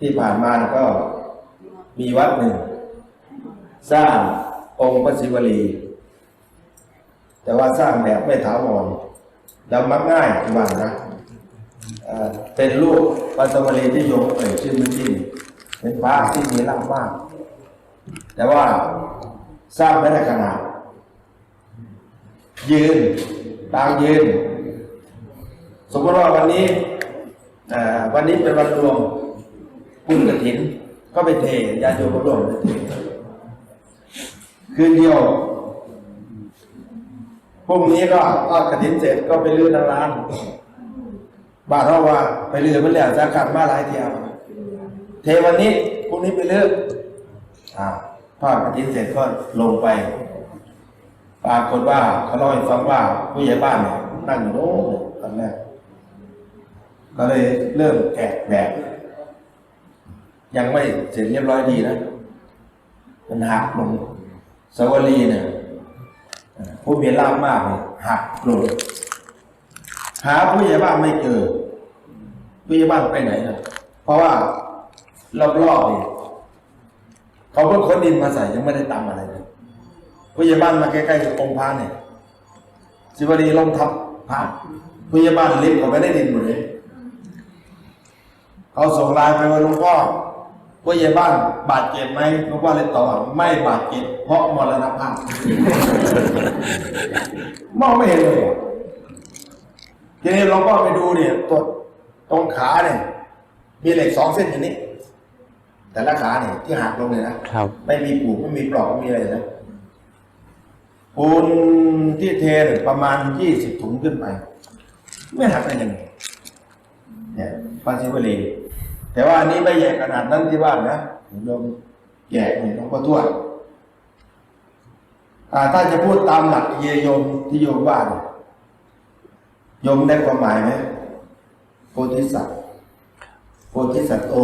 ที่ผ่านมาก็มีวัดหนึ่ง สร้างองค์พระศิวลี แต่ว่าสร้างแบบไม่ถาวรแล้วมักง่ายที่บ้านนะเป็นรูปพระศิวลีที่โยมเอ่ยชื่อมันที่เป็นพระที่มีลาภมาก แต่ว่าสร้างไม่ได้ขนาด ยืนตางยืน สมมติว่าวันนี้วันนี้เป็นวันรวม บุญกระถิน ก็ไปเทญาติโยมก็ร่วมไปเทคืนเดียวพรุ่งนี้ก็ทอดกระถินเสร็จก็ไปลื้อทางร้าน บาทเราว่าไปลื้อมันแล้วจะกลับมาหลายเที่ยวเทวันนี้พรุ่งนี้ไปลื้ออ่าทอดกระถินเสร็จก็ลงไปปรากฏว่าเขาเล่าให้ฟังว่าผู้ใหญ่บ้านเนี่ยนั่งอยู่โน้นตอนแรกก็เลยเริ่มแกะแบบ ยังไม่เสร็จเรียบร้อยดีนะ มันหักลงสวรีเนี่ยผู้มีลาภมากเนี่ยหักลงหาผู้ใหญ่บ้านไม่เจอผู้ใหญ่บ้านไปไหนนะเพราะว่ารอบๆเนี่ยเขาเพิ่งขนดินมาใส่ยังไม่ได้ตำอะไรเลยผู้ใหญ่บ้านมาใกล้ๆกับองค์พระเนี่ยสิวลีลงทับพระผู้ใหญ่บ้านลิฟต์เขาไม่ได้ดินหมดเลยเขาส่งลน์ไปว่าหลวงพ่อ ผู้ใหญ่บ้านบาดเจ็บไหมหลวงพ่อเลยตอบว่าไม่บาดเจ็บเพราะมรณภาพมองไม่เห็นเลยอะทีนี้หลวงพ่อไปดูเนี่ยตัวตรงขาเนี่ยมีเหล็กสองเส้นอย่างนี้ แต่ละขาเนี่ยที่หักลงเลยนะครับไม่มีปูไม่มีปลอกไม่มีอะไรเลยนะปูนที่เทเนี่ยประมาณยี่สิบถุงขึ้นไป ไม่หักได้ยังไงเนี่ยปาชิวลี แต่ว่าอันนี้ไม่ใหญ่ขนาดนั้นที่บ้านนะโยมแย่เนี่ยหลวงพ่อทวดอ่าถ้าจะพูดตามหลักเยโยมที่โยมว่าเนี่ยโยมได้ความหมายไหมโพธิสัตว์โพธิสัตว์โต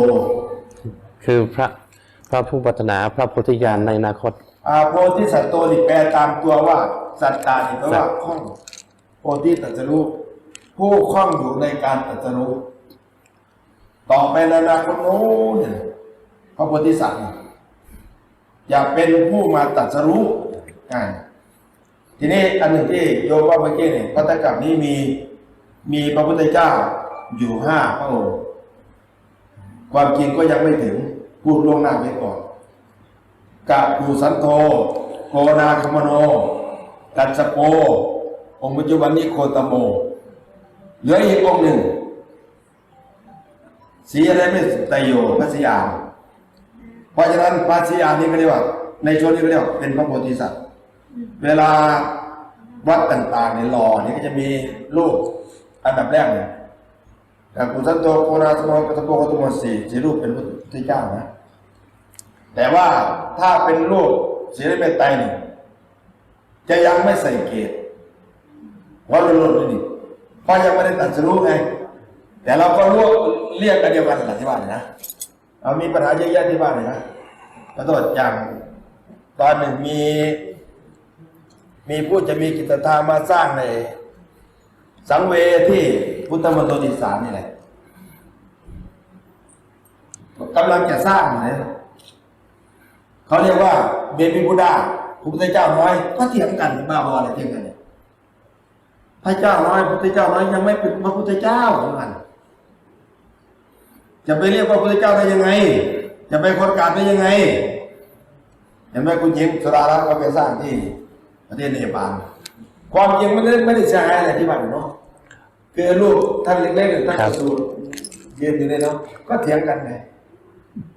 คือพระพระผู้ปรารถนาพระโพุทธญาณในอนาคตอาโพธิสัตว์โตนี่แปลตามตัวว่า สัตตานี่แปลว่าคล่องโพธิตรัสรู้ผู้คล่องอยู่ในการตรัสรู้ ต่อไปในอนาคตโน้นเนี่ยพระโพธิสัตว์เนี่ยอยากเป็นผู้มาตรัสรู้อ่าทีนี้อันหนึ่งที่โยมว่าเมื่อกี้เนี่ยพระตะกับนี้มีมีพระพุทธเจ้าอยู่ห้าพระองค์ความจริงก็ยังไม่ถึงพูดล่วงหน้าไปก่อนกะปูสันโธโกนาคมโนกัจจโปองค์ปัจจุบันนี้โคตโม เหลืออีกองค์หนึ่ง สีอะไรไม่ไตโยพัสยามเพราะฉะนั้นพัสยามนี่ก็เรียกว่า ในชนนี้ก็เรียกว่าเป็นพระโพธิสัตว์ เวลาวัดต่างๆในหล่อนี่ก็จะมีรูปอันดับแรกเนี่ยกะปูสันโธโกนาคมโนกัจจโปโคตโมสีสีรูปเป็นพระพุทธเจ้านะแต่ว่าถ้าเป็นรูปศีลเมตไตรนี่จะยังไม่ใส่เกตเพราะรุ่นๆนี่เพราะยังไม่ได้ตัดสรู้ไง แต่เราก็รู้เรียกกันเดียวกันแหละที่บ้านเนี่ยนะเรามีปัญหาเยอะแยะที่บ้านเลยนะขอโทษอย่างตอนหนึ่งมี มีผู้จะมีกิจทามมาสร้างใน สังเวที่พุทธมณฑลอีสานนี่แหละกำลังจะสร้างนะเขาเรียกว่าเบบีบูดาพระพุทธเจ้าน้อย ก็เถียงกันบ้าบออะไรเถียงกันเนี่ยพระเจ้าน้อยพระพุทธเจ้าน้อยยังไม่เป็นพระพุทธเจ้าเหมือนกัน จะไปเรียกว่าพระเจ้าได้ยังไง จะไปคนการได้ยังไง เห็นไหมคุณหญิงสุดารัตน์ก็ไปสร้างที่ประเทศเนปาลความจริงไม่ได้ไม่ได้เสียหายอะไรที่บ้านเนาะคือลูกท่านเล็กๆหรือท่านสูตรยืนอยู่ในเนาะก็เถียงกันไง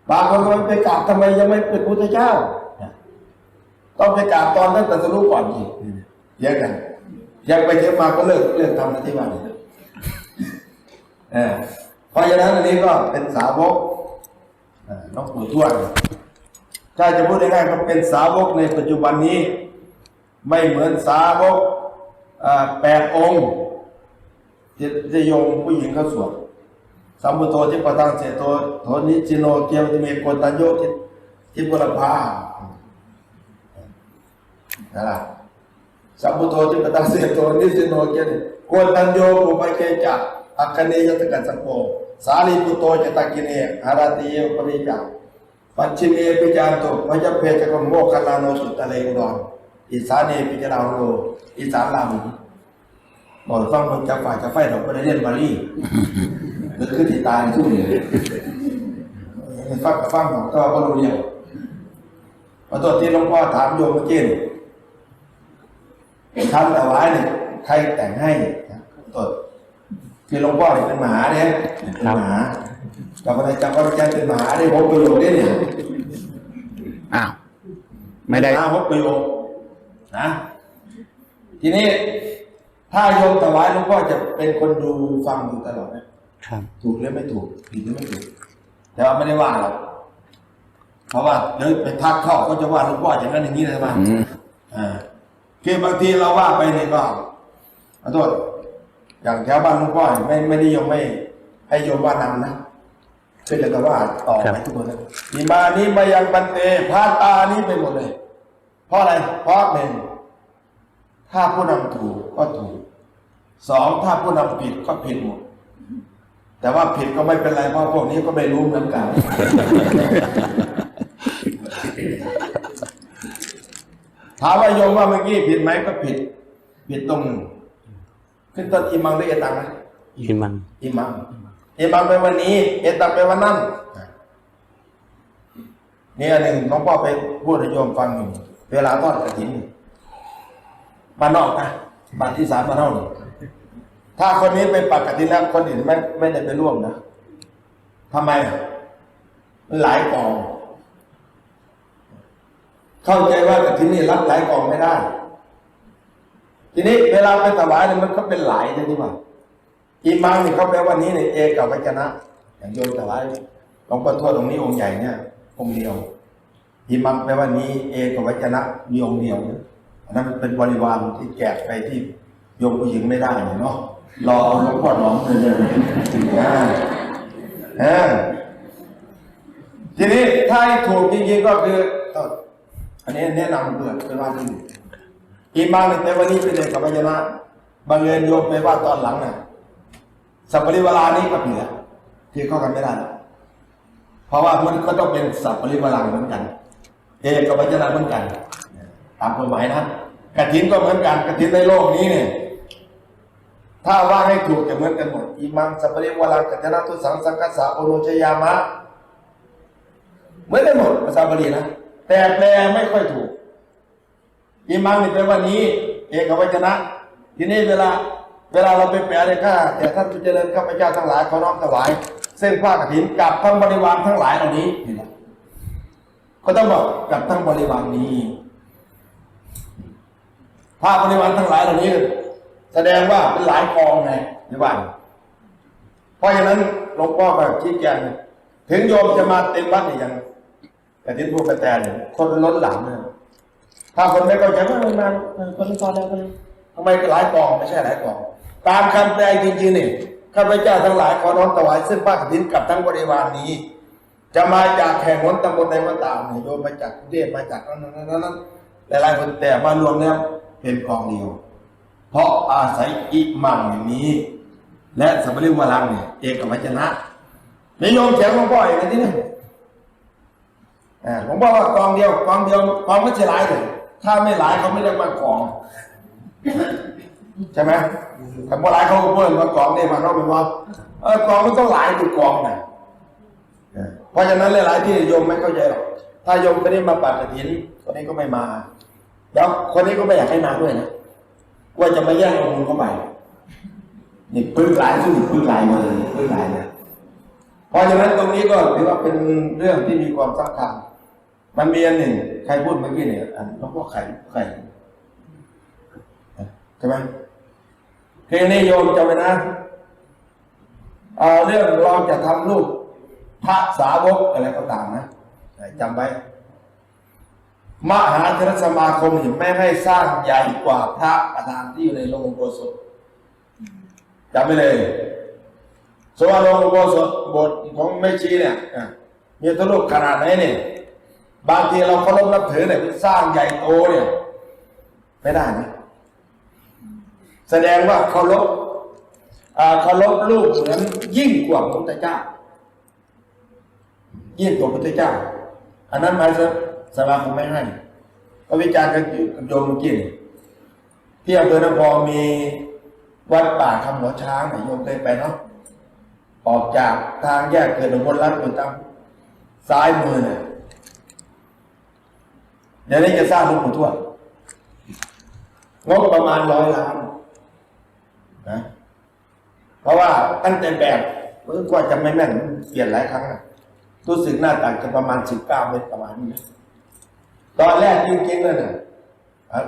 บางคนก็ไปกราบทำไมยังไม่เป็นพุทธเจ้า ต้องไปกราบตอนนั้นตรัสรู้ก่อนอีเยอะกันยังไปเที่ยวมาก็เลิกเลิกทำหน้าที่บ้านเออ ราะฉะนั้นอันนี้ก็เป็นสาวกน้องปู่ทวดถ้าจะพูดง่ายๆก็เป็นสาวกในปัจจุบันนี้ ไม่เหมือนสาวกแปดองค์ที่โยมผู้หญิงเข้าสวดสัมพุโธที่ประทังเสโตโทนิจิโนเกียวติเมโกตัญโยทิทิบุรพาน่ะสัมพุโธที่ประทังเสโตนิจิโนเกียวติโกตัญโยปุปเกจะอัคเนยตกันสังโฆ สารีปุโตจะตกินเนอาราติเยปริจักปัจฉิเมปิจานตุพยเพจกมโมคคลาโนสุตะเลอุดรอีสานเนปิจาราวโลอีสานลามุบอกฟังมันจะฝ่ายจะไฟดอกประเรียนบาลีหรือคือที่ตายทุกเนี่ยฟังกับฟังของก็ก็รู้เรียงมาตัวที่หลวงพ่อถามโยมเมื่อกี้นี่ทำแต่ไว้เนี่ยใครแต่งให้ตัว ที่หลวงพ่อเนี่ยเป็นหมาเนี่ยเป็นหมาเราก็ได้จำว่าแกเป็นหมาได้พบประโยชน์ได้เนี่ยอ้าวไม่ได้หาพบประโยชน์นะทีนี้ถ้าโยมถวายหลวงพ่อจะเป็นคนดูฟังอยู่ตลอดนะครับ ถูกหรือไม่ถูกผิดหรือไม่ถูกแต่ว่าไม่ได้ว่าหรอกเพราะว่าเดี๋ยวไปทักเข้าก็จะว่าหลวงพ่ออย่างนั้นอย่างนี้เลยใช่ไหมอืมอ่าคือบางทีเราว่าไปเนี่ยก็ขอโทษ อย่างแถวบ้านหลวงพ่อเนี่ยไม่ไม่นิยมไม่ให้โยมว่านำนะคือแต่ว่าต่อครับไปทุกคนนะมีมานี้มายังบันเตพาตานี้ไปหมดเลย เพราะอะไร เพราะหนึ่งถ้าผู้นำถูกก็ถูกสองถ้าผู้นำผิดก็ผิดหมดแต่ว่าผิดก็ไม่เป็นไรเพราะพวกนี้ก็ไม่รู้เหมือนกันถามว่าโยมว่าเมื่อกี้ผิดไหมก็ผิด ผิดตรง ขึ้นต้นอิมังหรือเอตังนะอิมังอิมังอิมังไปวันนี้ เอตังไปวันนั้นนี่อันหนึ่งหลวงพ่อไปพูดให้โยมฟังอยู่เวลาทอดกระถินบ้านนอกนะบ้านที่สามบ้านนอกนี่ถ้าคนนี้ไปปักกระถินแล้วคนอื่นไม่ไม่ได้ไปร่วมนะทำไมอะมันหลายกอง เข้าใจว่ากฐินนี่รับหลายกองไม่ได้ ทีนี้เวลาไปถวายเนี่ยมันก็เป็นหลายใช่ไหมว่าอีมังนี่เขาแปลว่านี้เนี่ยเอกับวัจนะ อย่างโยมถวายหลวงพ่อทวดองค์นี้องค์ใหญ่เนี่ยองค์เดียวอีมังแปลว่านี้เอกับวัจนะมีองค์เดียวอันนั้นเป็นบริวารที่แจกไปที่โยมผู้หญิงไม่ได้เนาะรอเอาหลวงพ่อหลอมเลยเลยอ่าอ่าทีนี้ถ้าถูกจริงๆก็คืออันนี้แนะนำเพื่อนไปว่าที่นี่ อีกบางหนึ่งไปวันนี้ไปเลยกับพญานะบางเงินโยมไปว่าตอนหลังน่ะสัพปริวารานี้ก็ผิดแล้วที่เข้ากันไม่ได้เพราะว่ามันก็ต้องเป็นสัพปริวาราเหมือนกัน เอกกับพญานะเหมือนกัน ตามกฎหมายนะกฐินก็เหมือนกันกฐินในโลกนี้เนี่ยถ้าว่าให้ถูกจะเหมือนกันหมดอิมังสัพปริวารากัจจนะทุสังสังกัสสะโอโนชยามะเหมือนกันหมดภาษาบาลีนะแต่แปลไม่ค่อยถูก อิมังนี่แปลว่านี้ เอกวัจนะ ทีนี้เวลา เวลาเราไปแปลเลยข้าแต่ท่านผู้เจริญข้าพเจ้าทั้งหลายขอน้อมถวาย เส้นผ้ากฐินกับทั้งบริวารทั้งหลายเหล่านี้นี่แหละก็ต้องบอกกับทั้งบริวารนี้ผ้าบริวารทั้งหลายเหล่านี้ แสดงว่าเป็นหลายกองไงในบ้านเพราะฉะนั้นหลวงพ่อก็ชี้แจงถึงโยมจะมาเต็มวัดเนี่ยยังแต่ที่พูดกระแตเนี่ยคนล้นหลามเนี่ย ถ้าคนไม่เข้าใจว่ามันมาคนนี้พอแล้วคนนี้ทำไมหลายกองไม่ใช่หลายกอง ตามคำแปลจริงๆนี่ข้าพเจ้าทั้งหลายขอน้อมถวายซึ่งผ้ากฐินกับทั้งบริวารนี้ จะมาจากแห่งหนตำบลใดก็ตามเนี่ยโยมมาจากกรุงเทพมาจากนั้นนั้นนั้นหลายๆคนแต่มารวมแล้วเป็นกองเดียว เพราะอาศัยอิมังอย่างนี้ และสัมปริวารังเนี่ยเอกวัจนะนิยมเถียงหลวงพ่ออย่างนี้นะอ่าผมบอกว่ากองเดียวกองเดียวกองไม่ใช่หลายเลย ถ้าไม่หลายเขาไม่เรียกว่ากอง ใช่ไหมแต่พอหลายเขาก็เพิ่มว่ากองเนี่มาเขาเป็นว่าเออกองมันต้องหลายคือกองนะเออเพราะฉะนั้นหลายๆที่โยมไม่เข้าใจหรอกถ้าโยมไม่ได้มาปัดกระถินคนนี้ก็ไม่มา แล้วคนนี้ก็ไม่อยากให้มาด้วยนะว่าจะมาแย่งองค์เข้าไปนี่พึ่งหลายซึ่งพึ่งหลายมาเลยพึ่งหลายนะเพราะฉะนั้นตรงนี้ก็ถือว่าเป็นเรื่องที่มีความสำคัญ มันมีอันหนึ่งใครพูดเมื่อกี้เนี่ยอันหลวงพ่อไข่ไข่ใช่ไหมคือนิโยมจำไว้นะเอ่อเรื่องเราจะทำรูปพระสาวกอะไรก็ตามนะจำไว้ มหาเทรสมาคมเนี่ยไม่ให้สร้างใหญ่กว่าพระประธานที่อยู่ในโรงโบสถจำไว้เลยสวาลงโบสถบสถ์ของแม่ชีเนี่ยมีทะลุขนาดไหนเนี่ย บางทีเราเคารพนับถือเนี่ยสร้างใหญ่โตเนี่ยไม่ได้นะแสดงว่าเคารพอ่าเคารพรูปเหมือนยิ่งกว่าพระพุทธเจ้า ยิ่งกว่าพระพุทธเจ้า อันนั้นหมายถึงสมาคมไม่ให้ก็วิจารณ์กันอยู่โยมเมื่อกี้นี่ที่อำเภอนครมีวัดป่าคำหัวช้างโยมเคยไปเนาะออกจากทางแยกเกิดหลวงพ่อรัตน์อยู่ทางซ้ายมือเนี่ย เดี๋ยวนี้จะสร้างหลวงปู่ทวดงบประมาณร้อยล้านนะเพราะว่าตั้งแต่แบบกว่าจะไม่แม่นเปลี่ยนหลายครั้งนะรู้สึกหน้าต่างจะประมาณสิบเก้าเมตรประมาณนี้นะตอนแรกจริงๆเลยนะ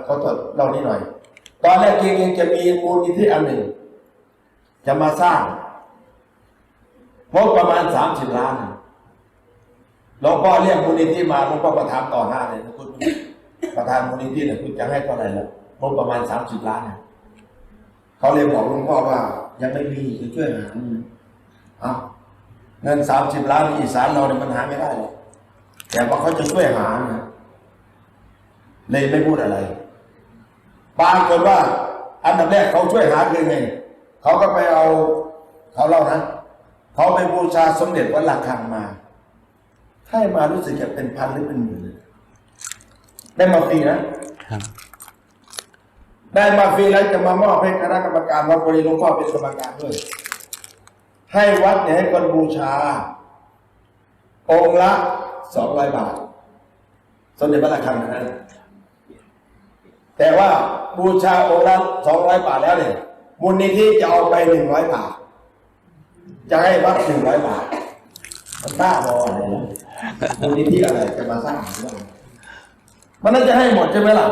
เขาตรวจเรานี่หน่อย ตอนแรกจริงๆจะมีมูลนิธิอันหนึ่ง จะมาสร้างงบประมาณสามสิบล้าน หลวงพ่อเรียกมูลนิธิมาหลวงพ่อประทานต่อหน้าเลยนะคุณประธานมูลนิธิเนี่ยคุณจะให้เท่าไหร่ล้วงบประมาณสามสิบล้านเนี่ยเขาเลยบอกหลวงพ่อว่า ยังไม่มีจะช่วยหาเอาเงินสามสิบล้านอีสานเราเนี่ยมันหาไม่ได้หรอกแต่ว่าเขาจะช่วยหานะเลยไม่พูดอะไรปรากฏว่า อันดับแรกเขาช่วยหาคือไงเขาก็ไปเอา เขาเล่านะเขาไปบูชาสมเด็จวัดหลักคังมา ให้มารู้สึกจะเป็นพันหรือเป็นหมื่นได้มาฟรีนะครับ ได้มาฟรีแล้วจะมามอบให้คณะกรรมการวัดบริหลวงพ่อเป็นกรรมการด้วย ให้วัดเนี่ยให้คนบูชา องค์ละสองร้อยบาท สมเด็จพระราคังนะแต่ว่าบูชาองค์ละสองร้อยบาทแล้วเนี่ยมูลนิธิจะเอาไปหนึ่งร้อยบาท จะให้วัดหนึ่งร้อยบาทมันบ้าบออะไรนะ มูลนิธิอะไรจะมาสร้างเรื่องมันน่าจะให้หมดใช่ไหมล่ะ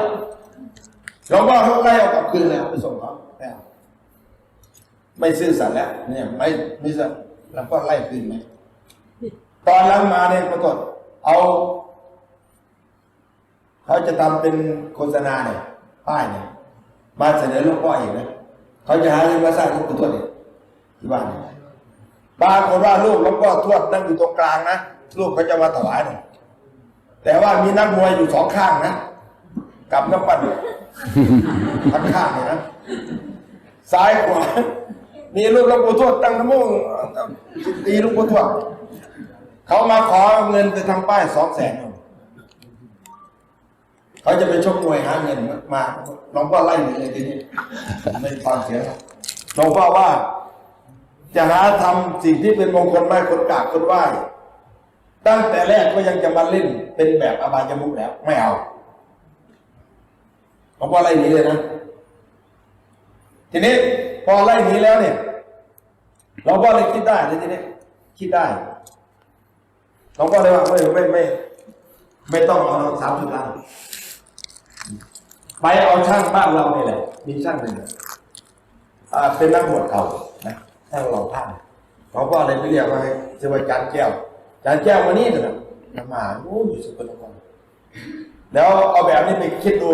หลวงพ่อเขาไล่เอากลับคืนเลยเอาไปส่งเขาไม่เอาไม่ซื่อสัตย์แล้ว เนี่ย ไม่ไม่ซื่อหลวงพ่อไล่คืนไหมตอนหลังมาเนี่ยปรากฏเอาเขาจะทำเป็นโฆษณาเนี่ยป้ายเนี่ยมาเสนอหลวงพ่ออีกนะเขาจะหาเงินมาสร้างลวงปู่ทวดเนี่ยที่บ้านเนี่ยปรากฏว่าลูกหลวงพ่อทวดนั่งอยู่ตรงกลางนะ ลูกเขาจะมาถวายเนี่ยแต่ว่ามีนักมวยอยู่สองข้างนะกับน้ำปั่นข้งข้างเลยนะซ้ายขวามีลูกหลวงปู่ทวดตั้งน้ำมูกตีลูกปู่ทวดเขามาขอเงินไปทำป้ายสองแสนเขาจะไปชกมวยหาเงินมาหลวงพ่อไล่หนีเลยทีนี้ไม่ฟังเสียงหลวงพ่อว่า จะหาทำสิ่งที่เป็นมงคลไม่คนกราบคนไหว้ ตั้งแต่แรกก็ยังจะมาเล่นเป็นแบบอบายมุกแล้ว ไม่เอาหลวงพ่อไล่หนีเลยนะ ทีนี้พอไล่หนีแล้วเนี่ยหลวงพ่อเลยคิดได้เลยทีนี้คิดได้หลวงพ่อเลยว่าไม่ไม่ไม่ ไม่ต้องเอาสามสิบล้านไปเอาช่างบ้านเราเนี่ยแหละ มีช่างหนึ่งเป็นนักบวชเก่านะช่างหล่อผ้าหลวงพ่อเลยไปเรียกมาให้ชื่อว่าจานแก้ว จานแก้ววันนี้เถอะนะมาโอ้ยอยู่สุพรรณบุรีแล้วเอาแบบนี้ไปคิดดู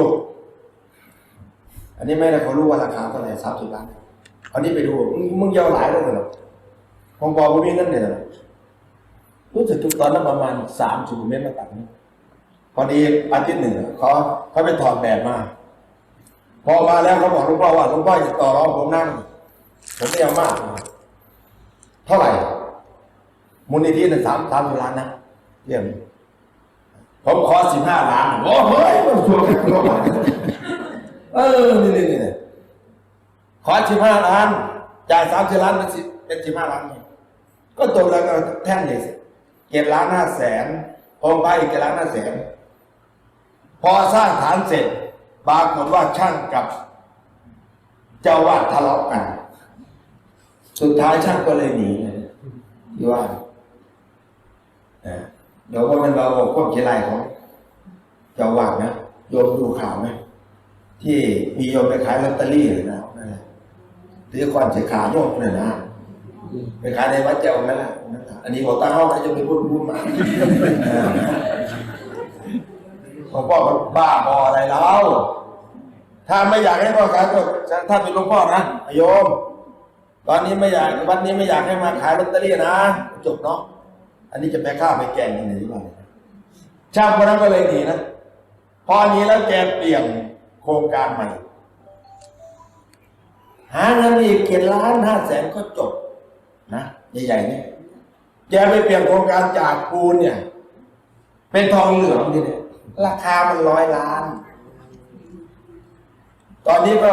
อันนี้ไม่ได้เขารู้ว่าราคาเท่าไหร่สามสิบล้านอันนี้ไปดูมึงยาวหลายเลยเหรอผมบอกว่ามีเงินเนี่ยเหรอรู้สึกทุกตอนนั้นประมาณสามสิบเมตรมาตัดนี่พอดีอาทิตย์หนึ่งเขาเขาไปถอดแบบมา พอมาแล้วเขาบอกหลวงพ่อว่าหลวงพ่อจะต่อรองผมนั่งผมไม่เอามาก เท่าไหร่ มูลนิธิหนึ่งสามสามสิบล้านนะเยี่ยมผมขอสิบห้าล้านโอ้เฮ้ยมันชัวร์กันชัวร์เออนี่นี่นี่ขอสิบห้าล้านจ่ายสามสิบล้านเป็นสิบเป็นสิบห้าล้านก็ตกแล้วก็แท่งเลยเก็บล้านห้าแสนองค์พระอีกเก็บล้านห้าแสนพอสร้างฐานเสร็จปรากฏว่าช่างกับ เจ้าวาดทะเลาะกัน สุดท้ายช่างก็เลยหนีเลยที่ว่า เดี๋ยวว่ามันเราบอกควบเขียนลายของเจ้าวาดนะโยมดูข่าวไหมที่มีโยมไปขายลอตเตอรี่เลยนะนั่นแหละถือควันเสียขาโยมเลยนะไปขายในวัดเจ้านั่นแหละนั่นแหละอันนี้บอกตั้งห้องนะจะไปพูดพูดมาหลวงพ่อบ้าบออะไรแล้ว ถ้าไม่อยากให้พ่อขายก็ถ้าเป็นหลวงพ่อนะโยม ตอนนี้ไม่อยากวันนี้ไม่อยากให้มาขายลอตเตอรี่นะ จบเนาะ อันนี้จะไปฆ่าไปแกงยังไงดีบ้างช่างคนนั้นก็เลยหนีนะ พอหนีแล้วแกเปลี่ยนโครงการใหม่ หาเงินอีกเจ็ดล้านห้าแสนก็จบนะใหญ่ๆเนี่ยแกไปเปลี่ยนโครงการจากปูนเนี่ย เป็นทองเหลืองนี่เนี่ยราคามันร้อยล้าน ตอนนี้ก็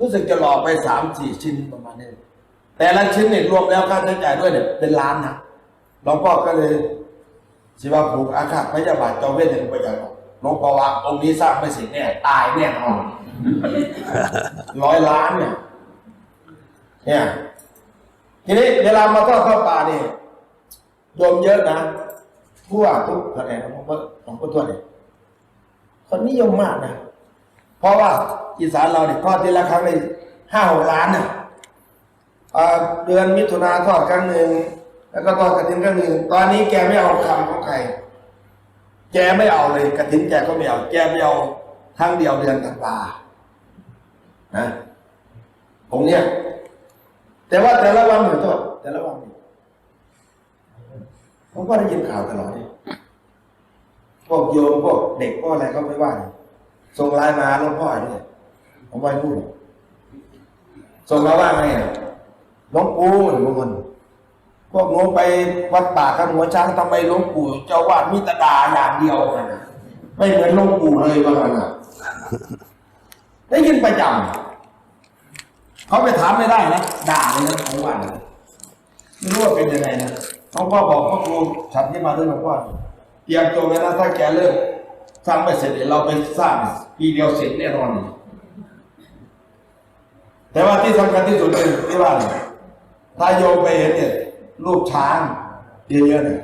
รู้สึกจะหลอกไปสามสี่ชิ้นประมาณนี้แต่ละชิ้นเนี่ยรวมแล้วค่าใช้จ่ายด้วยเนี่ยเป็นล้านนะ หลวงพ่อก็เลยสิว่าผูกอาฆาตพยาบาทเจ้าเวทถึงไปอย่างหลวงพ่อว่าองค์นี้สร้างไม่เสร็จเนี่ยตายแน่นอนร้อยล้านเนี่ย เนี่ยทีนี้เวลามาทอดข้าวปลาเนี่ยโยมเยอะนะทั่วทุกแผนกของพระของพระทั่วเนี่ยคนนิยมมากนะเพราะว่าอีสานเราเนี่ยทอดทีละครั้งในห้าหกล้านนะเดือนมิถุนาทอดครั้งหนึ่ง แล้วก็ทอดกระถินครั้งหนึ่งตอนนี้แกไม่เอาคำของใคร แกไม่เอาเลยกระถินแกก็ไม่เอา แกไม่เอาครั้งเดียวเดือนธันวานะองเนี้ยแต่ว่าแต่ละวันเหมือนตัวแต่ละวันนี่ผมก็ได้ยินข่าวตลอดนี่พวกโยมพวกเด็กพวกอะไรก็ไม่ว่าส่งไลน์มาหลวงพ่อเนี่ยผมไม่พูดส่งมาว่าไงอะหลวงปู่หรือบางคน พวกโน้นไปวัดป่าข้างหัวช้างทำไมหลวงปู่เจ้าวาดมิตรดาอย่างเดียวกันน่ะไม่เหมือนหลวงปู่เลยว่างั้นอะได้ยินประจำเขาไปถามไม่ได้นะด่าเลยนะทั้งวันไม่รู้ว่าเป็นยังไงนะหลวงพ่อบอกพ่อครูฉันที่มาด้วยหลวงพ่อเตรียมตัวไว้นะถ้าแกเลิกสร้างไม่เสร็จเดี๋ยวเราไปสร้างปีเดียวเสร็จแน่นอน แต่ว่าที่สำคัญที่สุดคือที่ว่าเนี่ยถ้าโยมไปเห็นเนี่ย รูปช้างเยอะๆเนี่ย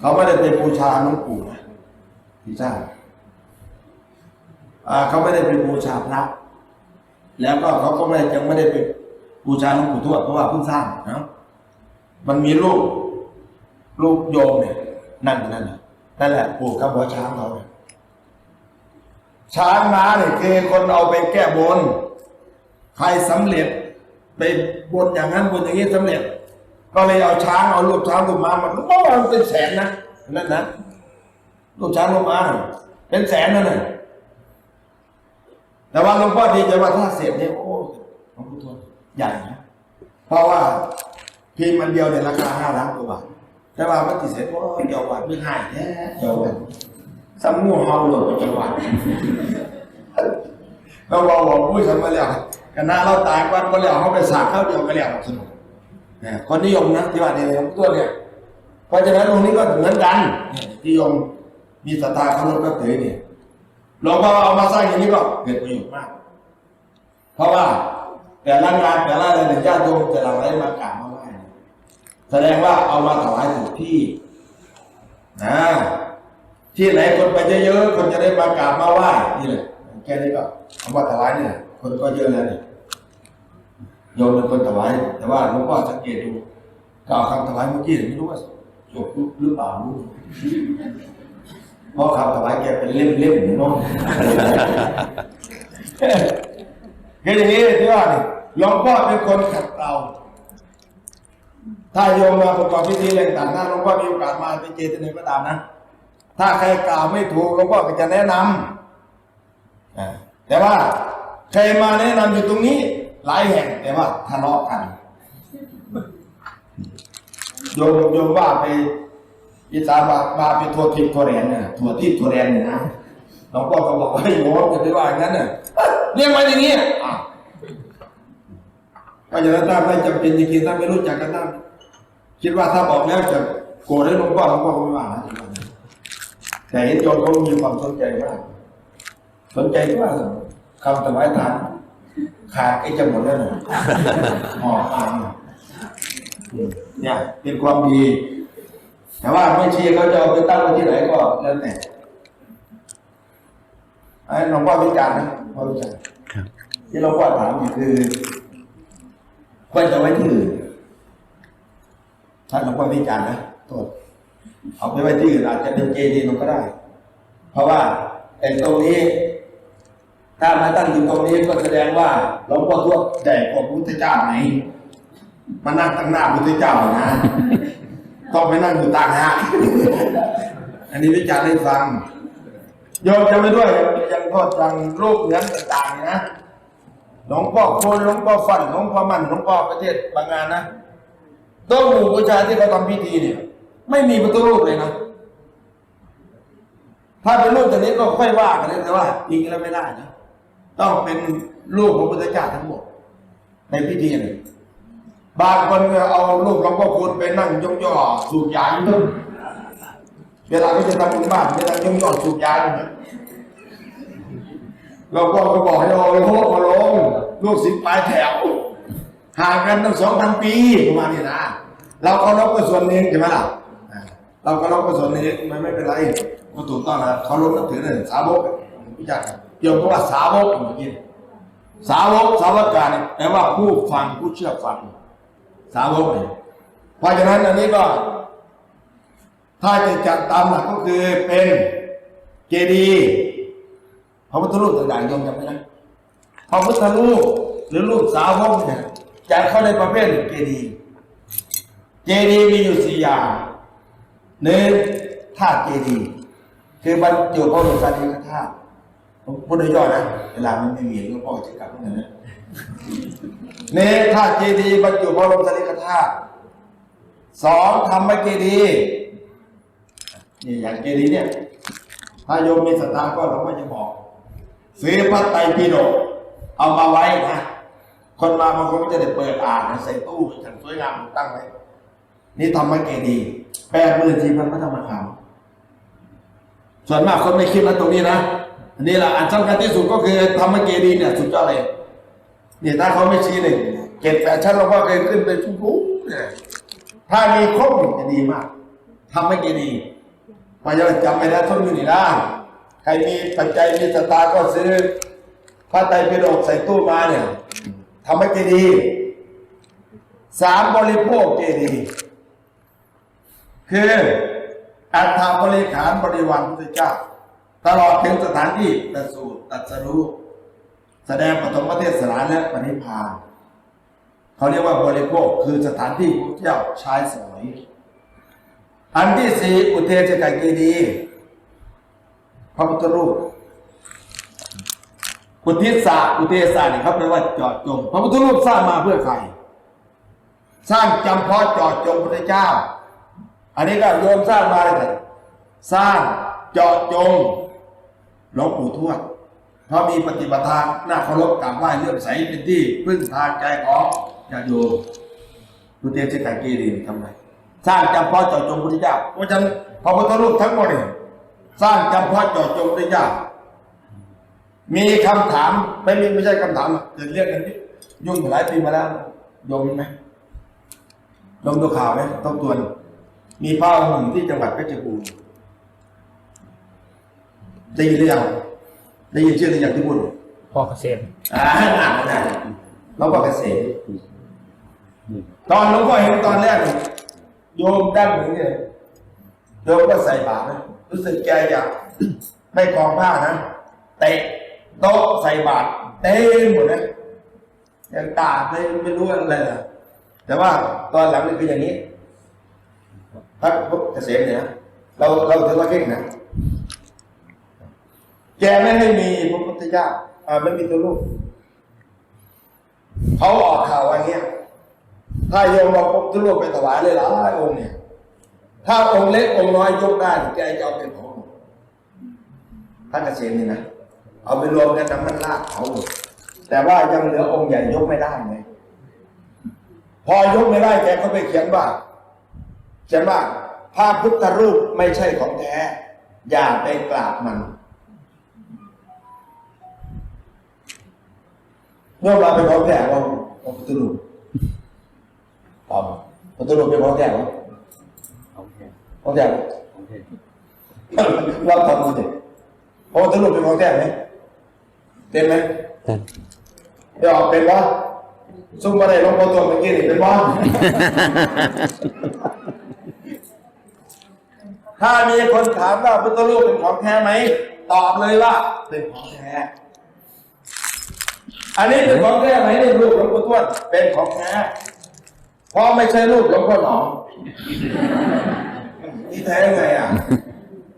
เขาไม่ได้เป็นบูชาหลวงปู่นะที่สร้างเขาไม่ได้เป็นบูชาพระแล้วก็เขาก็ไม่ได้ยังไม่ได้ไปบูชาหลวงปู่ทวดเพราะว่าเพิ่งสร้างนะมันมีรูปรูปโยมเนี่ยนั่นนั่นน่ะนั่นแหละปู่กับหัวช้างเขาเนี่ยช้างม้าเนี่ยคือคนเอาไปแก้บน ใครสำเร็จไปบนอย่างนั้นบนอย่างนี้สำเร็จ ก็เลยเอาช้างเอารูปช้างรูปม้ามันเมื่อวานเป็นแสนนะนั่นนะรูปช้างรูปม้าเป็นแสนนั่นน่ะแต่ว่าหลวงพ่อดีใจว่าถ้าเสร็จเนี่ยโอ้หลวงพ่อทวดใหญ่นะเพราะว่าพิมพ์มันเดียวเนี่ยราคาห้าล้านกว่าบาทแต่ว่ามันติดเสร็จโอ้ยเดียววัดไม่ให้แท้เดียววัดสำมูเฮาหลดเดียววัดเราบอกบอกผู้ชมมาแล้วคณะเราตายวัดมาแล้วเขาไปสากเข้าเดียวกันแล้วสนุกเนี่ย คนนิยมนะที่ว่าเนี่ยหลวงพ่อทวเนี่ยเพราะฉะนั้นตรงนี้ก็เหมือนกันนิยมมีศรัทธาเคารพนับถือเนี่ยหลวงพ่อเอามาสร้างอย่างนี้ก็เกิดประโยชน์มาก เพราะว่าแต่ละงานแต่ละอะไรเนี่ยญาติโยมจะหลั่งไหลมากราบมาไหว้แสดงว่าเอามาถวายถูกที่นะที่ไหนคนไปเยอะๆคนจะได้มากราบมาไหว้นี่แหละแค่นี้ก็เอามาถวายเนี่ยคนก็เยอะแล้วเนี่ย โยมเป็นคนถวาย แต่ว่าหลวงพ่อสังเกตดูก็เอาคำถวายเมื่อกี้ไม่รู้ว่าจบหรือเปล่ารู้เพราะคำถวายแกเป็นเล่มๆเนาะคืออย่างนี้ที่ว่านี่หลวงพ่อเป็นคนขัดเกลาถ้าโยมมาประกอบพิธีอะไรต่างๆนะหลวงพ่อมีโอกาสมาไปเจตนาก็ตามนะ ถ้าใครกล่าวไม่ถูกหลวงพ่อก็จะแนะนำอ่าแต่ว่าใครมาแนะนำอยู่ตรงนี้ หลายแห่งแต่ว่าทะเลาะกันโยมโยมว่าไปอีสานว่าว่าไปทัวทิพย์ทัวร์แรนเนี่ยทัวทิพย์ทัวแรนเนี่ยนะหลวงพ่อก็บอกว่าให้โยมจะไปว่าอย่างนั้นเนี่ยเรียกมาอย่างนี้อะก็อย่างนั้นถ้าไม่จำเป็นจริงๆถ้าไม่รู้จักกันถ้าคิดว่าถ้าบอกแล้วจะโกรธให้หลวงพ่อหลวงพ่อก็ไม่ว่านะแต่เห็นโยมเขามีความสนใจมากสนใจว่าคำถวายทาน ขาดไอ้จะหมดแล้วเนี่ยห่อทานเนี่ย เป็นความดี แต่ว่าไม่ชีเขาจะเอาไปตั้งไว้ที่ไหนก็แล้วแต่ไอ้หลวงพ่อวิจารณ์นะหลวงพ่อวิจารณ์ครับที่หลวงพ่อถามนี่คือควรจะไว้ที่อื่นถ้าหลวงพ่อวิจารณ์นะโทษเอาไปไว้ที่อื่นอาจจะเป็นเจดีย์มันก็ได้ เพราะว่าไอ้ตรงนี้ ถ้ามาตั้งอยู่ตรงนี้ก็แสดงว่าหลวงพ่อทวดใหญ่กว่าพระพุทธเจ้าไหนมานั่งตั้งหน้าพระพุทธเจ้านะต้องไปนั่งอยู่ต่างหากอันนี้วิจารณ์ให้ฟังโยมจะไม่ด้วยยังโทษยังรูปเหมือนต่างๆนะหลวงพ่อโคนหลวงพ่อฟันหลวงพ่อมันหลวงพ่อประเทศบางงานนะต้องหมู่บูชาที่เขาทำพิธีเนี่ย ไม่มีพระพุทธรูปเลยนะถ้าเป็นรูปตัวนี้ก็ค่อยว่ากันเลยแต่ว่าจริงแล้วไม่ได้นะ ต้องเป็นรูปของพระพุทธเจ้าทั้งหมด ในพิธีนี่บางคนก็เอารูปหลวงพ่อคูณไปนั่งยองย่อสูบยาอยู่นู่นเวลาเขาจะทำบุญบ้านจะนั่งย่องย่อสูบยาอยู่นเราก็ก็บอกให้เอาโลกมาลงลูกศิษย์ปลายแถวห่างกันตั้งสองพันปีประมาณนี้นะเราเคารพก็ส่วนหนึ่งใช่ไหมล่ะอ่าเราเคารพก็ส่วนหนึ่งมันไม่เป็นไรก็ถูกต้องนะเคารพนับถือเลยสาวกรู้จักกั นโยมก็ว่าสาวกเมื่อกี้สาวกสาวกการเนี่ยแปลว่าผู้ฟังผู้เชื่อฟัง สาวกเนี่ยเพราะฉะนั้นอันนี้ก็ ถ้าจะจัดตามหลักก็คือเป็นเจดีย์พระพุทธรูปต่างๆยมจำไว้นะพระพุทธรูปหรือรูปสาวกเนี่ยจะเข้าในประเภทเจดีย์เจดีย์มีอยู่สี่อย่างหนึ่งธาตุเจดีย์คือบรรจุพระบรมสารีริกธาตุ ผมพูดโดยย่อนะเวลามันไม่มีหลวงพ่อจะกลับเมือนกันนะเนธาตุเจดีย์บรรจุพระบรมสารีริกธาตุสองธรรมเจดีย์นี่อย่างเจดีย์เนี่ยถ้าโยมมีศรัทธาก็เราก็จะบอกซื้อพระไตรปิฎกเอามาไว้นะคนมาบางคนก็จะได้เปิดอ่านใส่ตู้อย่างสวยงามตั้งไว้นี่ธรรมเจดีย์แปดหมื่นสี่พันพระธรรมขันธ์ส่วนมากคนไม่คิดนะตรงนี้นะ อันนี้แหละอันสำคัญที่สุดก็คือธรรมเจดีเนี่ยสุดยอดเลยนี่ถ้าเขาไม่ชี้หนึ่งเจ็ดแปดชั้นเราก็เคยขึ้นไปชุ่มรุ่เนี่ยถ้ามีครบจะดีมากทำไม่กี่ดีพอจะจำไปแล้วทุนอยู่นี่นะใครมีปัจจัยมีสตาร์ก็ซื้อพระไตรปิฎกใส่ตู้มาเนี่ยทำไม่กี่ดีสามบริโภคเจดีคืออัฐบริขารบริวารพระพุทธเจ้า ตลอดถึงสถานที่ประสูติตรัสรู้แสดงปฐมเทศนาและปณิพานเขาเรียกว่าบริโภคคือสถานที่พระเจ้าใช้สอยอันที่สี่อุเทศกายเกดีพระพุทธรูปอุทิศาอุเทศาเนี่ยเขาแปลว่าจอดจงพระพุทธรูปสร้างมาเพื่อใคร สร้างจำเพาะจอดจงพระเจ้า อันนี้ก็โยมสร้างมาเลยสร้างจาะจง หลวงปู่ทวด เพราะมีปฏิปทาหน้าเคารพกราบไหว้เลื่อมใสเป็นที่พึ่งทางใจของญาติโยมพุทธเจ้าการกีรีทำไมสร้างจำเพาะเจาะจงพุทธเจ้าเพราะฉะนั้นพระพุทธรูปทั้งหมดเนี่ยสร้างจำเพาะเจาะจงพุทธเจ้ามีคำถามไม่มีไม่ใช่คำถามเกิดเรื่องกันที่ยุ่งหลายปีมาแล้วยมมีไหมลองดูข่าวไหมต้องตวนมีพระองค์หนึ่งที่จังหวัดเพชรบูรณ์ ได้ยินหรือยังได้ยินชื่อหรือยังที่พูดพ่อเกษมอ่าอ่านได้หลวงพ่อเกษมตอนหลวงพ่อเห็นตอนแรกเนี่ยโยมด้านหนึ่งเนี่ยโยมก็ใส่บาตรนะรู้สึกแกอยากไม่กองผ้านะเตะโต๊ะใส่บาตรเต็มหมดนะยังตาไม่ไม่รู้อะไรนะแต่ว่าตอนหลังนี่คืออย่างนี้พระเกษมเนี่ยนะเราเราถือว่าเก่งนะ แกไม่ให้มีพระพุทธเจ้าอ่าไม่มีตัวลูกเขาออกข่าวว่างเงี้ย ถ้าโยมเอาพระพุทธรูปไปถวายเลยหลายองค์เนี่ย ถ้าองค์เล็กองค์น้อยยกได้แกจะเอาเป็นของหมดพระเกษมนี่นะเอาไปรวมกันน้ำมันลากเขาหมดแต่ว่ายังเหลือองค์ใหญ่ยกไม่ได้ไงพอยกไม่ได้แกก็ไปเขียนว่าเขียนว่าพระพุทธรูปไม่ใช่ของแท้ อย่าไปกราบมัน เมื่อมาเป็นของแท้ว่าพระพุทธรูปตอบพระพุทธรูปเป็นของแท้วะของแท้เราทำดูสิพระพุทธรูปเป็นของแท้ไหมเป็นไหมแต่เดี๋ยวเป็นวะซุ่มมาได้หลวงพ่อตัวเมื่อกี้นี่เป็นวะถ้ามีคนถามว่าพุทธรูปเป็นของแท้ไหม ตอบเลยว่าเป็นของแท้ อันนี้เป็นของแท้ไหมนี่รูปหลวงปู่ทวดเป็นของแท้เพราะไม่ใช่รูปหลวงพ่อหนอมนี่แท้ยังไงอะ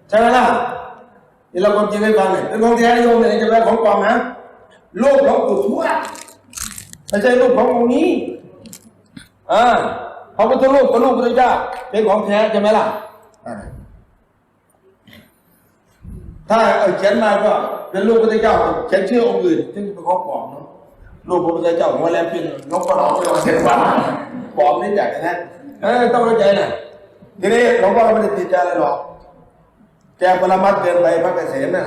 ใช่ไหมล่ะนี่เราความจริงให้ฟังเนี่ยเป็นของแท้นิยมเนี่ยจะเป็นของปลอมนะรูปหลวงปู่ทวดไม่ใช่รูปขององค์นี้อ่าพระพุทธรูปกับรูปพระพุทธเจ้าเป็นของแท้ใช่ไหมล่ะอ่าถ้าเอาเขียนมาก็เป็นรูปพระพุทธเจ้าเขียนชื่อองค์อื่นซึ่งเป็นของปลอมเนาะ รูปพระพุทธเจ้าหัวแหลมเป็นนกกระหนองไม่ลองเขียนว่าปลอมนี่อยากนะเออต้องเข้าใจนะทีนี้หลวงพ่อไม่ได้ติดใจอะไรหรอกแกปรมัดเกินไปพระเกษมน่ะ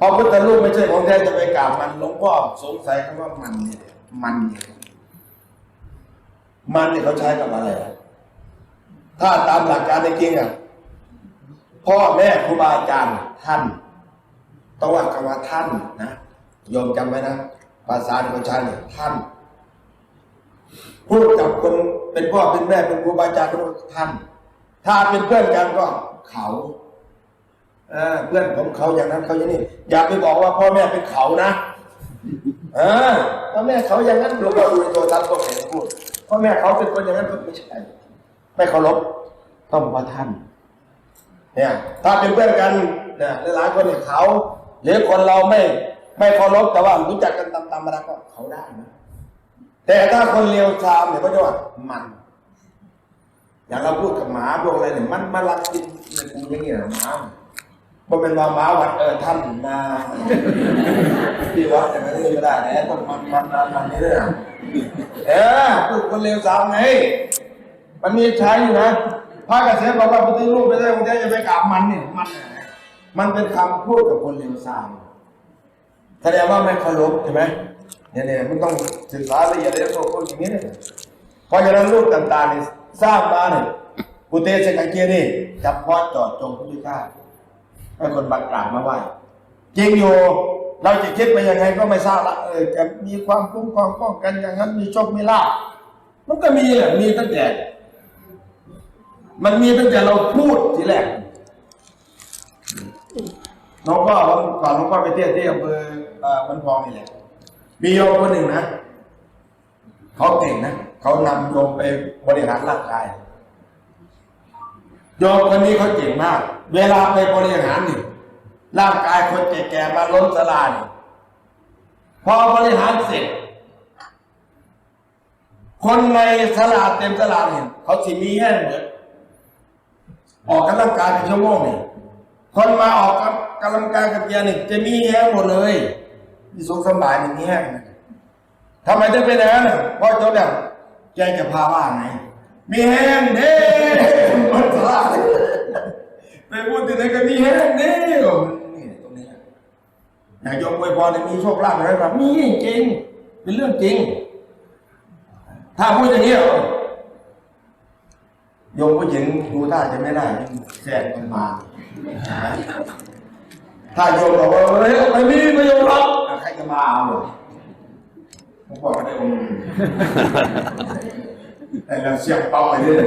พระพุทธรูปไม่ใช่ของแท้จะไปกราบมันหลวงพ่อสงสัยคำว่ามันเนี่ยมันเนี่ยมันเนี่ยเขาใช้กับอะไรถ้าตามหลักการในจริงอะพ่อแม่ครูบาอาจารย์ท่านต้องว่าคำว่าท่านนะ โยมจำไว้นะ ภาษาที่เขาใช้เนี่ยท่าน พูดกับคนเป็นพ่อเป็นแม่เป็นครูบาอาจารย์ก็ต้องท่าน ถ้าเป็นเพื่อนกันก็เขาเอเพื่อนผมเขาอย่างนั้นเขาอย่างนี้อย่าไปบอกว่าพ่อแม่เป็นเขานะเออพ่อแม่เขาอย่างนั้นหลวงพ่อดูในโทรทัศน์ก็เห็นพูดพ่อแม่เขาเป็นคนอย่างนั้นก็ไม่ใช่ไม่เคารพต้องบอกว่าท่าน เนี่ย ถ้าเป็นเพื่อนกันเนี่ยหลายคนเนี่ยเขาหรือคนเราไม่ ไม่เคารพแต่ว่ารู้จักกันตามธรรมาก็เขาได้นะแต่ถ้าคนเลวทรามเนี่ยก็จะว่ามัน อย่างเราพูดกับหมาพวกอะไรเนี่ยมันมันรักกินในกูอย่างเงี้ยหมาบ่เป็นว่าหมาวัดเออท่านมาที่วัดอย่างนั้นไม่ได้นะต้องมันมันมันมันนี่ด้วยนะเออพูดคนเลวสามไงมันมีใช้อยู่นะพระเกษมบอกว่าพุทธรูปไม่ได้องค์เดียวจะไปกราบมันเนี่ยมันเนี่ยมันเป็นคำพูดกับคนเลวสาม แสดงว่าไม่เคารพใช่ไหมเนี่ยเนี่ยมันต้องศึกษาละเอียดเลยพวกคนอย่างนี้เนี่ยเพราะฉะนั้นรูปต่างๆนี่สร้างมาเนี่ยกุเตสกังเกียนี่จับพอดจอดจงพุทธเจ้าให้คนบักกรามาไหว้จริงอยู่เราจะคิดไปยังไงก็ไม่ทราบละเออจะมีความคุ้มครองป้องกันอย่างนั้นมีโชคมีลาภมันก็มีแหละมีตั้งแต่ มันมีตั้งแต่เราพูดทีแรกน้องก็วันก่อนน้องก็ไปเที่ยวที่อำเภอ มันพองนี่แหละมีโยมคนหนึ่งนะเขาเก่งนะเขานำโยมไปบริหารร่างกายโยมคนนี้เขาเก่งมาก เวลาไปบริหารนี่ร่างกายคนแก่ๆมาล้มสลายพอบริหารเสร็จ คนในสลาเต็มสลาเนี่ยเขาสิมีแห้งเหมือนออกกำลังกายเป็นชั่วโมงเนี่ยคนมาออกกำลังกายกับเกียร์นี่จะมีแห้งหมดเลย มีสุขสบายมีแห้งนะทำไมถึงเป็นอย่างนั้นน่ะเพราะเจ้าเนี่ยแกจะพาว่าไงมีแห้งเด้มันสลาดไปพูดที่ไหนก็มีแห้งเด้นี่ตรงนี้นะอยายกอวยพรมีโชคลาภอะไรแบบมีจริง เป็นเรื่องจริง ถ้าพูดอย่างนี้โยมผู้หญิงดูท่าจะไม่ได้แทรกมันมา ถ้าโยมบอกว่าเฮ้ยไม่มีไม่โยมหรอก จะมาเอาเลยผมบอกได้องค์แต่เราเสียงเป้าไปเรื่อย